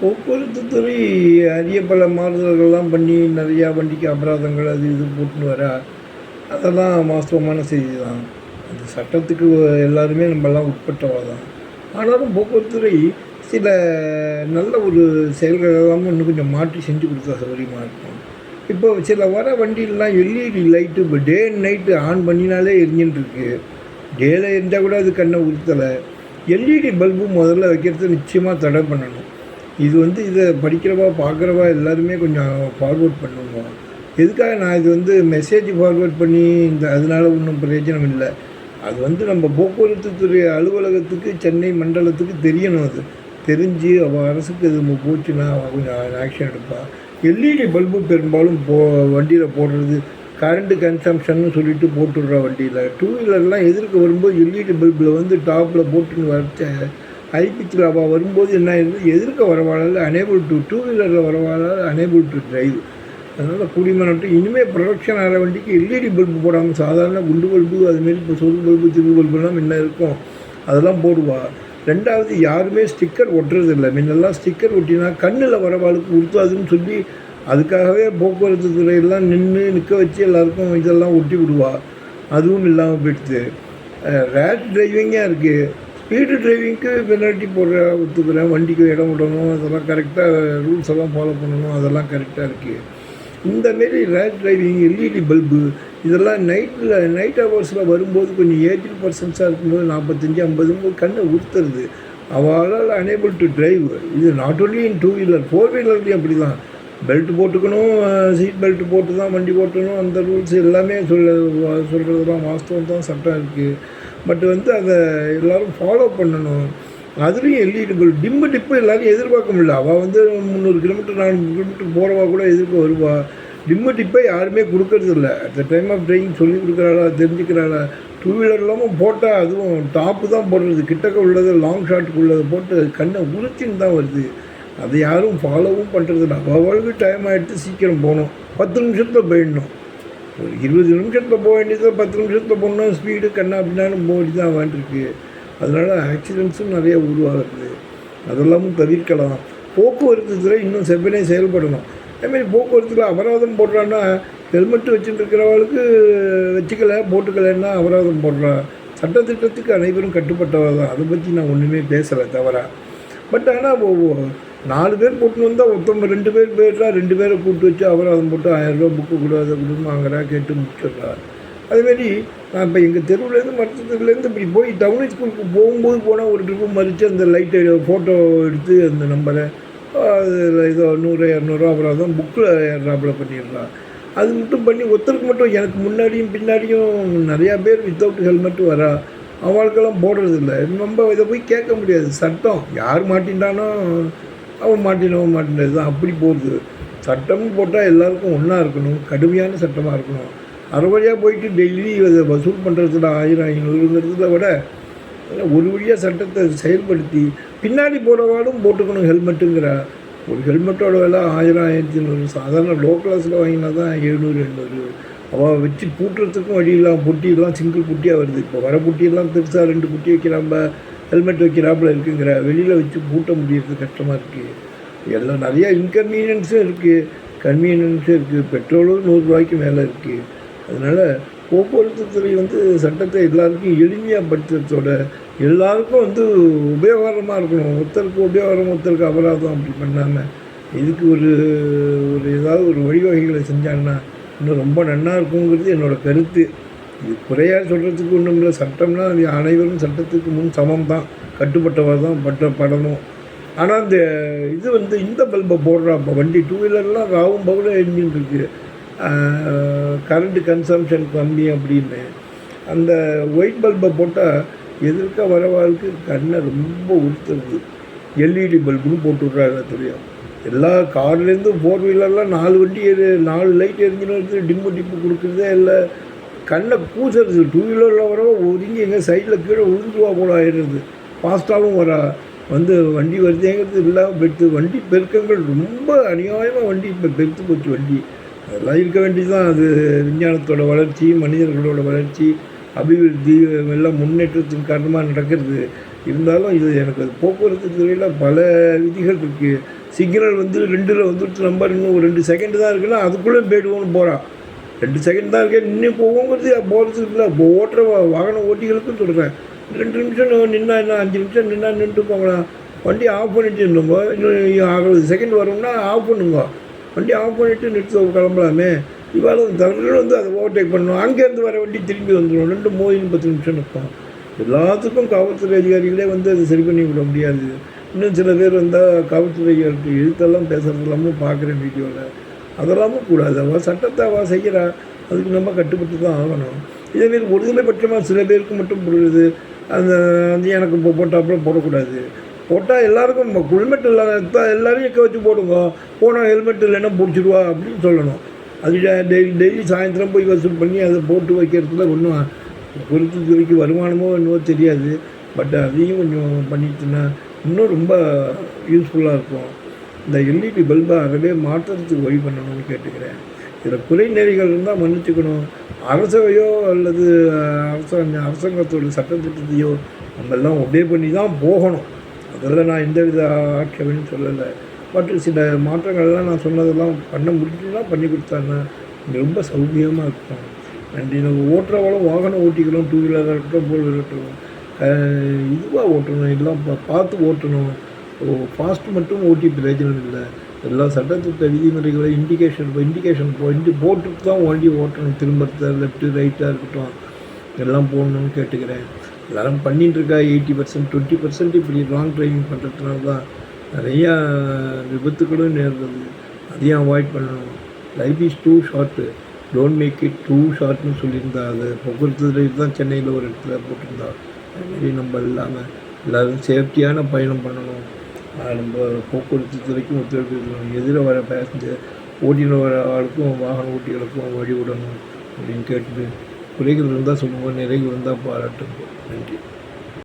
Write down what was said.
போக்குவரத்து துறை அரிய பல மாறுதல்கள்லாம் பண்ணி நிறையா வண்டிக்கு அபராதங்கள் அது இது போட்டுன்னு வர அதெல்லாம் வாஸ்தவமான செய்தி தான் அந்த சட்டத்துக்கு எல்லாருமே நம்மலாம் உட்பட்டவா தான் ஆனாலும் போக்குவரத்துறை சில நல்ல ஒரு செயல்கள் எல்லாமே இன்னும் கொஞ்சம் மாற்றி செஞ்சு கொடுத்தா சௌகரியமாக இருக்கும். இப்போ சில வர வண்டியிலலாம் எல்இடி லைட்டு இப்போ டே அண்ட் நைட்டு ஆன் பண்ணினாலே எரிஞ்சுட்டுருக்கு டேல எரிஞ்சால் கூட அது கண்ணை உறுத்தலை எல்இடி பல்பு முதல்ல வைக்கிறது நிச்சயமாக தடை பண்ணணும். இது வந்து இதை படிக்கிறவா பார்க்குறவா எல்லாருமே கொஞ்சம் ஃபார்வர்ட் பண்ணுவோம் எதுக்காக நான் இது வந்து மெசேஜ் ஃபார்வர்ட் பண்ணி இந்த அதனால ஒன்றும் பிரயோஜனம் இல்லை. அது வந்து நம்ம போக்குவரத்து துறை அலுவலகத்துக்கு சென்னை மண்டலத்துக்கு தெரியணும் அது. தெரிஞ்சு அவள் அரசுக்கு இது போச்சுன்னா அவன் கொஞ்சம் ஆக்ஷன் எடுப்பாள் எல்இடி பல்பு பெரும்பாலும் போ வண்டியில் போடுறது கரண்ட்டு கன்சம்ஷன்னு சொல்லிட்டு போட்டுடுறா வண்டியில். டூ வீலர்லாம் எதிர்க்க வரும்போது எல்இடி பல்பில் வந்து டாப்பில் போட்டுன்னு வரச்ச ஹை பிச்சில் அவள் வரும்போது என்ன ஆயிடுது? எதிர்க்க வரவாளால் அனேபிள் டு டூ வீலரில் வரவாளால் அனேபிள் டு டிரைவ் அதனால் கூடியமானட்டு இனிமேல் ப்ரொடக்ஷன் ஆகிற வண்டிக்கு எல்இடி பல்பு போடாமல் சாதாரண குண்டு பல்பு அதுமாரி இப்போ சொல் பல்பு திரு பல்புலாம் என்ன இருக்கும்? அதெல்லாம் போடுவா. ரெண்டாவது யாருமே ஸ்டிக்கர் ஒட்டுறதில்லை. முன்னெல்லாம் ஸ்டிக்கர் ஒட்டினா கண்ணில் வரவாளுக்கு உடுத்தாதுன்னு சொல்லி அதுக்காகவே போக்குவரத்து துறையெல்லாம் நின்று நிற்க வச்சு எல்லாருக்கும் இதெல்லாம் ஒட்டி விடுவா. அதுவும் இல்லாமல் போயிடுது. ரேட் டிரைவிங்காக இருக்குது ஸ்பீடு டிரைவிங்க்கு பெனால்ட்டி போடுற ஒத்துக்கிறேன் வண்டிக்கு இடம் விடணும் அதெல்லாம் கரெக்டாக ரூல்ஸ் எல்லாம் ஃபாலோ பண்ணணும் அதெல்லாம் கரெக்டாக இருக்குது இந்த மாரி ரேஷ் டிரைவிங் எல்இடி பல்பு இதெல்லாம் நைட்டில் நைட் ஹவர்ஸில் வரும்போது கொஞ்சம் ஏஜ்டு பர்சன்ஸாக இருக்கும்போது நாற்பத்தஞ்சு ஐம்பதும்போது கண்ணை உறுத்துறது. அவளால் அனேபிள் டு டிரைவ் இது not only in two wheeler four வீலர்லேயும் அப்படி தான் பெல்ட் போட்டுக்கணும் சீட் பெல்ட் போட்டு தான் வண்டி ஓட்டணும் அந்த ரூல்ஸ் எல்லாமே சொல்ல சொல்கிறதுலாம் வாஸ்தவம் தான் சட்டம் இருக்குது பட் வந்து அதை எல்லோரும் ஃபாலோ பண்ணணும். அதுலேயும் எல்இடி டிம்பு டிப்பு எல்லோரும் எதிர்பார்க்க முடியல. அவள் வந்து முந்நூறு கிலோமீட்டர் நானூறு கிலோமீட்டர் போகிறவா கூட எதிர்க்க வருவா. டிம்மு டிப்பை யாருமே கொடுக்கறது இல்லை. At the time of driving சொல்லி கொடுக்குறாளா தெரிஞ்சுக்கிறாளா? டூ வீலர் இல்லாமல் போட்டால் அதுவும் டாப்பு தான் போடுறது. கிட்டக்க உள்ளது லாங் ஷாட்டுக்கு உள்ளது போட்டு கண்ணை உறுத்தின்னு தான் வருது. அதை யாரும் ஃபாலோவும் பண்ணுறதில்ல அவ்வளவு டைம் ஆகிட்டு சீக்கிரம் போகணும். பத்து நிமிஷத்தில் போயிடணும். ஒரு இருபது நிமிஷத்தில் போக வேண்டியது பத்து நிமிஷத்தில் போனால் ஸ்பீடு கண்ணா அப்படின்னாலும் போடி தான் வேண்டியிருக்கு அதனால் ஆக்சிடென்ட்ஸும் நிறைய உருவாகுது. அதெல்லாமும் தவிர்க்கலாம். போக்குவரத்து துறை இன்னும் செவ்வனே செயல்படணும். அதேமாதிரி போக்குவரத்தில் அபராதம் போடுறான்னா ஹெல்மெட் வச்சுட்டு இருக்கிறவளுக்கு வச்சுக்கல போட்டுக்கலைன்னா அபராதம் போடுறா சட்டத்திட்டத்துக்கு அனைவரும் கட்டுப்பட்டவர் தான் அதை பற்றி நான் ஒன்றுமே பேசலை தவறாக பட் ஆனால் நாலு பேர் கூட்டுன்னு வந்தால் ஒருத்தவங்க ரெண்டு பேர் போயிட்டா ரெண்டு பேரை கூப்பிட்டு வச்சு அபராதம் போட்டு மட்டும் ஆயிரரூபா புக்கு கொடு அதை கொடுன்னு வாங்குறா கேட்டு முடிச்சிடுறா. அதுமாரி நான் இப்போ எங்கள் தெருவுலேருந்து மற்ற தெருவுலேருந்து இப்படி போய் டவுன் ஸ்கூலுக்கு போகும்போது போனால் ஒரு ட்ரிப்பு மறித்து அந்த லைட்டை ஃபோட்டோ எடுத்து அந்த நம்பரை அதில் ஏதோ நூறு இரநூறுவா அப்புறம் தான் புக்கில் ஏறாப்பில் பண்ணிடுறான் அது மட்டும் பண்ணி ஒருத்தருக்கு மட்டும் எனக்கு முன்னாடியும் பின்னாடியும் நிறையா பேர் வித்தவுட் ஹெல்மெட் வரா. அவளுக்கெல்லாம் போடுறதில்ல நம்ம இதை போய் கேட்க முடியாது. சட்டம் யார் மாட்டின்றானோ அவன் மாட்டினவன் மாட்டினது தான் அப்படி போகுது. சட்டம்னு போட்டால் எல்லாருக்கும் ஒன்றா இருக்கணும். கடுமையான சட்டமாக இருக்கணும். அரை வழியாக போயிட்டு டெய்லி அதை வசூல் பண்ணுறதுல ஆயிரம் ஐநூறுங்கிறத விட ஒரு வழியாக சட்டத்தை செயல்படுத்தி பின்னாடி போகிறவாலும் போட்டுக்கணும் ஹெல்மெட்டுங்கிற. ஒரு ஹெல்மெட்டோட விலை ஆயிரம் ஆயிரத்தி ஐநூறு. சாதாரண லோ கிளாஸில் வாங்கினா தான் எழுநூறு எண்ணூறு அவள் வச்சு பூட்டுறதுக்கும் வழியெல்லாம் புட்டியெல்லாம் சிங்கிள் புட்டியாக வருது. இப்போ வர புட்டியெல்லாம் பெருசாக ரெண்டு புட்டி வைக்கிறாம்ப ஹெல்மெட் வைக்கிறாப்புல இருக்குங்கிற வெளியில் வச்சு பூட்ட முடியறது கஷ்டமாக இருக்குது எல்லாம் நிறையா இன்கன்வீனியன்ஸும் இருக்குது கன்வீனியன்ஸும் இருக்குது பெட்ரோலும் நூறுரூவாய்க்கு மேலே இருக்குது அதனால் போக்குவரத்து துறை வந்து சட்டத்தை எல்லாருக்கும் எளிமையாக படுத்துறதோட எல்லாருக்கும் வந்து உபயோகரமாக இருக்கணும். ஒருத்தருக்கு உபயோகரம் ஒருத்தருக்கு அபராதம் அப்படி பண்ணாமல் இதுக்கு ஒரு ஒரு ஏதாவது ஒரு வழிவகைகளை செஞ்சாங்கன்னா இன்னும் ரொம்ப நன்னா இருக்குங்கிறது என்னோட கருத்து. இது குறையாக சொல்கிறதுக்கு ஒன்றும் இல்லை. சட்டம்னா அது அனைவரும் சட்டத்துக்கு முன் சமம் தான் கட்டுப்பட்டவர் தான் பட்ட படணும். ஆனால் இந்த இது வந்து இந்த பல்பை போடுறா. இப்போ வண்டி டூ வீலர்லாம் ராவும் பவுல என்ஜின் இருக்குது கரண்ட் கன்சம்ஷன் கம்மி அப்படின்னு. அந்த ஒயிட் பல்பை போட்டால் எதிர்க்க வரவாளுக்கு கண்ணை ரொம்ப உறுத்துறது. எல்இடி பல்புன்னு போட்டு விட்றாங்க தெரியும் எல்லா கார்லேருந்து ஃபோர் வீலர்லாம் நாலு வண்டி நாலு லைட் எரிஞ்சின்னு வருது டிம்மு டிப்பு கொடுக்குறதே இல்லை. கண்ணை கூசுறது டூ வீலரில் வர ஒதுங்கி எங்கள் சைடில் கீழே விழுந்துருவா போல ஆயிடுறது ஃபாஸ்ட்டாகவும் வரா வந்து வண்டி வருதேங்கிறது இல்லாமல் பெருத்து வண்டி பெருக்கங்கள் ரொம்ப அநியாயமாக வண்டி இப்போ பெருத்து போச்சு வண்டி. அதெல்லாம் இருக்க வேண்டியது தான் அது விஞ்ஞானத்தோட வளர்ச்சி மனிதர்களோட வளர்ச்சி அபிவிருத்தி எல்லாம் முன்னேற்றத்தின் காரணமாக நடக்கிறது. இருந்தாலும் இது எனக்கு அது போக்குவரத்து துறையில் பல விதிகள் இருக்குது சிக்னல் வந்து ரெண்டில் வந்துட்டு நம்பர் இன்னும் ஒரு ரெண்டு செகண்டு தான் இருக்குன்னா அதுக்குள்ளே போயிடுவோன்னு போகிறான் ரெண்டு செகண்ட் தான் இருக்கேன் நின்று போகுங்கிறது போகிறது இல்லை இப்போ ஓட்டுற வா- வாகன ஓட்டிகளுக்கும் சொல்கிறேன் ரெண்டு நிமிஷம் நின்னா என்ன அஞ்சு நிமிஷம் நின்னா நின்றுட்டு போங்களா வண்டி ஆஃப் பண்ணிட்டு இருந்தோங்க இன்னும் அறுபது செகண்ட் வரும்னா ஆஃப் பண்ணுங்க. வண்டி ஆஃப் பண்ணிவிட்டு நிறுத்த கிளம்பலாமே. இவாள் தமிழ் வந்து அதை ஓவர்டேக் பண்ணணும். அங்கேருந்து வர வண்டி திரும்பி வந்துடும் ரெண்டு மோதின்னு பத்து நிமிஷம் இருப்போம் எல்லாத்துக்கும் காவல்துறை அதிகாரிகளே வந்து அதை சரி பண்ணி விட முடியாது. இன்னும் சில பேர் வந்தால் காவல்துறை அதிகாரிகள் எழுத்தெல்லாம் பேசுறது இல்லாமல் பார்க்குறேன் வீடியோவில் அதெல்லாமும் கூடாது. அவள் சட்டத்தை அவள் செய்கிறா அதுக்கு நம்ம கட்டுப்பட்டு தான் ஆகணும். இதே மாரி ஒருதலை பட்சமாக சில பேருக்கு மட்டும் போடுறது அந்த வந்து எனக்கு இப்போ போட்டாப்புல போடக்கூடாது. போட்டால் எல்லாருக்கும் ஹெல்மெட் இல்லாத எல்லாரையும் எக்க வச்சு போடுங்க. போனால் ஹெல்மெட் இல்லைன்னா பிடிச்சிடுவா அப்படின்னு சொல்லணும். அது டெய்லி டெய்லி சாயந்தரம் போய் வசூல் பண்ணி அதை போட்டு வைக்கிறதுல ஒன்றும் பொறுத்ததுக்கு வருமானமோ என்னவோ தெரியாது. பட் அதையும் கொஞ்சம் பண்ணிட்டுனா இன்னும் ரொம்ப யூஸ்ஃபுல்லாக இருக்கும். இந்த எல்இடி பல்பை மாற்றத்துக்கு மாற்றுறதுக்கு வழி பண்ணணும்னு கேட்டுக்கிறேன். இதில் குறை நெறிகள் இருந்தால் மன்னிச்சுக்கணும். அரசவையோ அல்லது அரசாங்க அரசாங்கத்தோட சட்டத்திட்டத்தையோ நம்மெல்லாம் ஒபே பண்ணி தான் போகணும் அதெல்லாம் நான் எந்த வித ஆட்சேபனையும் சொல்லலை. பட் சில மாற்றங்கள்லாம் நான் சொன்னதெல்லாம் பண்ண முடிஞ்சுன்னா பண்ணி கொடுத்தாங்க ரொம்ப சௌகரியமாக இருக்கும். அண்ட் நம்ம ஓட்டுறவங்களும் வாகன ஓட்டிகளும் டூ வீலராக இருக்கட்டும் ஃபோர் வீலர் இருக்கட்டும் இதுவாக ஓட்டணும் எல்லாம் பார்த்து ஓட்டணும். ஃபாஸ்ட் மட்டும் ஓட்டி பிரயோஜனம் இல்லை. எல்லா சட்டத்திட்ட விதிமுறைகளை இண்டிகேஷன் இண்டிகேஷன் இண்டி போட்டுட்டு தான் வண்டி ஓட்டணும். திரும்புறது லெஃப்ட்டு ரைட்டாக இருக்கட்டும். எல்லாம் போடணும்னு கேட்டுக்கிறேன். எல்லாரும் பண்ணிட்டுருக்கா எயிட்டி பர்சன்ட் டுவெண்ட்டி பர்சன்ட் இப்படி லாங் டிரைவிங் பண்ணுறதுனால தான் நிறையா விபத்துகளும் நேர்றது அதையும் அவாய்ட் பண்ணணும். Life is too short don't make it too ஷார்ட்னு சொல்லியிருந்தா அது போக்குவரத்து தான் சென்னையில் ஒரு இடத்துல போட்டிருந்தா. அதுமாரி நம்ம இல்லாமல் எல்லோரும் சேஃப்டியான பயணம் பண்ணணும். நம்ம போக்குவரத்து துறைக்கும் ஒத்துழைப்பு இருக்கணும் எதிர வர பேசஞ்சர் ஓட்டியில் வர ஆளுக்கும் வாகன ஓட்டிகளுக்கும் வழி விடணும் அப்படின்னு கேட்டுட்டு குறைகள் இருந்தால் சொல்லுங்கள் நிறைகள் இருந்தால் பாராட்டுங்க. நன்றி.